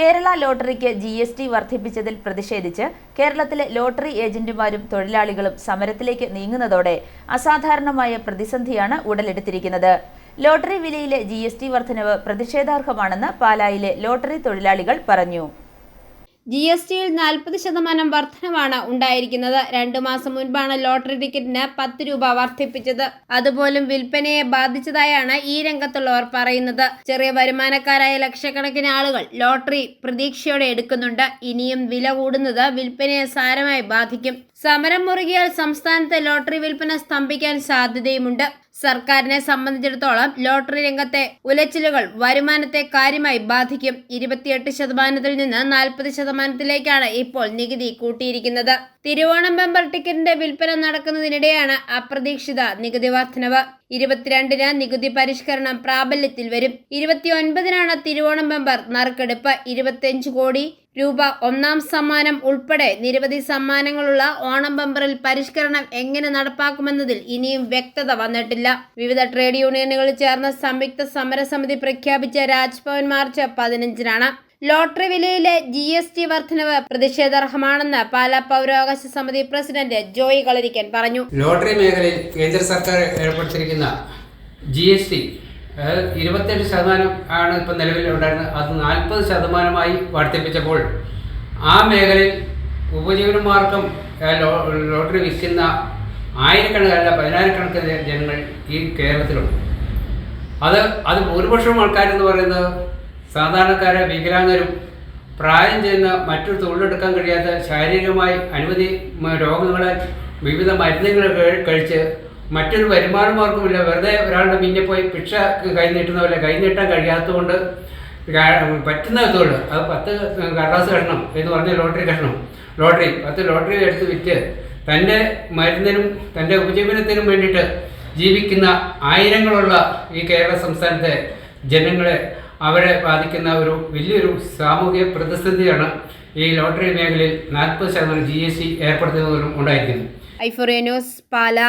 കേരള ലോട്ടറിക്ക് G S T വർദ്ധിപ്പിച്ചതിൽ പ്രതിഷേധിച്ച് കേരളത്തിലെ ലോട്ടറി ഏജന്റുമാരും തൊഴിലാളികളും സമരത്തിലേക്ക് നീങ്ങുന്നതോടെ അസാധാരണമായ പ്രതിസന്ധിയാണ് ഉടലെടുത്തിരിക്കുന്നത്. ലോട്ടറി വിലയിലെ ജി എസ് ടി വർധനവ് പ്രതിഷേധാർഹമാണെന്ന് പാലായിലെ ലോട്ടറി തൊഴിലാളികൾ പറഞ്ഞു. ജി എസ് ടിയിൽ നാൽപ്പത് ശതമാനം വർധനവാണ് ഉണ്ടായിരിക്കുന്നത്. രണ്ടു മാസം മുൻപാണ് ലോട്ടറി ടിക്കറ്റിന് പത്ത് രൂപ വർദ്ധിപ്പിച്ചത് അതുപോലും വിൽപ്പനയെ ബാധിച്ചതായാണ് ഈ രംഗത്തുള്ളവർ പറയുന്നത്. ചെറിയ വരുമാനക്കാരായ ലക്ഷക്കണക്കിന് ആളുകൾ ലോട്ടറി പ്രതീക്ഷയോടെ എടുക്കുന്നുണ്ട്. ഇനിയും വില കൂടുന്നത് വിൽപ്പനയെ സാരമായി ബാധിക്കും. സമരം മുറുകിയാൽ സംസ്ഥാനത്തെ ലോട്ടറി വിൽപ്പന സ്തംഭിക്കാൻ സാധ്യതയുമുണ്ട്. സർക്കാരിനെ സംബന്ധിച്ചിടത്തോളം ലോട്ടറി രംഗത്തെ ഉലച്ചിലുകൾ വരുമാനത്തെ കാര്യമായി ബാധിക്കും. ഇരുപത്തിയെട്ട് ശതമാനത്തിൽ നിന്ന് നാൽപ്പത് ശതമാനത്തിലേക്കാണ് ഇപ്പോൾ നികുതി കൂട്ടിയിരിക്കുന്നത്. തിരുവോണം ബമ്പർ ടിക്കറ്റിന്റെ വിൽപ്പന നടക്കുന്നതിനിടെയാണ് അപ്രതീക്ഷിത നികുതി വർധനവ്. ഇരുപത്തിരണ്ടിന് നികുതി പരിഷ്കരണം പ്രാബല്യത്തിൽ വരും. ഇരുപത്തിയൊൻപതിനാണ് തിരുവോണം ബമ്പർ നറുക്കെടുപ്പ്. ഇരുപത്തിയഞ്ച് കോടി രൂപ ഒന്നാം സമ്മാനം ഉൾപ്പെടെ നിരവധി സമ്മാനങ്ങളുള്ള ഓണം ബമ്പറിൽ പരിഷ്കരണം എങ്ങനെ നടപ്പാക്കുമെന്നതിൽ ഇനിയും വ്യക്തത വന്നിട്ടില്ല. വിവിധ ട്രേഡ് യൂണിയനുകളിൽ ചേർന്ന സംയുക്ത സമരസമിതി പ്രഖ്യാപിച്ച രാജ്ഭവൻ മാർച്ച് പതിനഞ്ചിനാണ്. ലോട്ടറി വിലയിലെ ജി എസ് ടി വർധനവ് പ്രതിഷേധാർഹമാണെന്ന് പാലാ പൗരാവകാശ സമിതി പ്രസിഡന്റ് ജോയി കളരിക്കൻ പറഞ്ഞു. ലോട്ടറി മേഖലയിൽ കേന്ദ്ര സർക്കാർ ഏർപ്പെടുത്തിയിരിക്കുന്ന ജി എസ് ടി ഇരുപത്തെട്ട് ശതമാനം ആണ് ഇപ്പം നിലവിലുണ്ടായിരുന്നത് അത് നാൽപ്പത് ശതമാനമായി വർദ്ധിപ്പിച്ചപ്പോൾ ആ മേഖലയിൽ ഉപജീവനമാർഗം ലോട്ടറി വിൽക്കുന്ന ആയിരക്കണക്കല്ല പതിനായിരക്കണക്കിന് ജനങ്ങൾ ഈ കേരളത്തിലുണ്ട്. അത് അത് ഭൂരിപക്ഷം ആൾക്കാരെന്ന് പറയുന്നത് സാധാരണക്കാരെ വികലാംഗരും പ്രായം ചെയ്യുന്ന മറ്റൊരു തൊഴിലെടുക്കാൻ കഴിയാത്ത ശാരീരികമായി അനുമതി രോഗങ്ങളെ വിവിധ മരുന്നുകൾ കഴി- കഴിച്ച് മറ്റൊരു വരുമാന മാർഗമില്ല വെറുതെ ഒരാളുടെ മുന്നിൽ പോയി ഭിക്ഷ കൈ നീട്ടുന്ന പോലെ കൈ നീട്ടാൻ കഴിയാത്തതുകൊണ്ട് പറ്റുന്ന തൊഴിൽ അത് പത്ത് കടലാസ് കഷ്ണം എന്ന് പറഞ്ഞ ലോട്ടറി കഷ്ണം ലോട്ടറി പത്ത് ലോട്ടറി എടുത്ത് വിറ്റ് തന്റെ മരുന്നിനും തന്റെ ഉപജീവനത്തിനും വേണ്ടിയിട്ട് ജീവിക്കുന്ന ആയിരങ്ങളുള്ള ഈ കേരള സംസ്ഥാനത്തെ ജനങ്ങളെ അവരെ ബാധിക്കുന്ന ഒരു വലിയൊരു സാമൂഹിക പ്രതിസന്ധിയാണ് ഈ ലോട്ടറി മേഖലയിൽ നാൽപ്പത് ശതമാനം ജി എസ് ടി ഏർപ്പെടുത്തുന്നതിലും ഉണ്ടായിരിക്കുന്നത്. ഐഫോറിയ ന്യൂസ് പാല.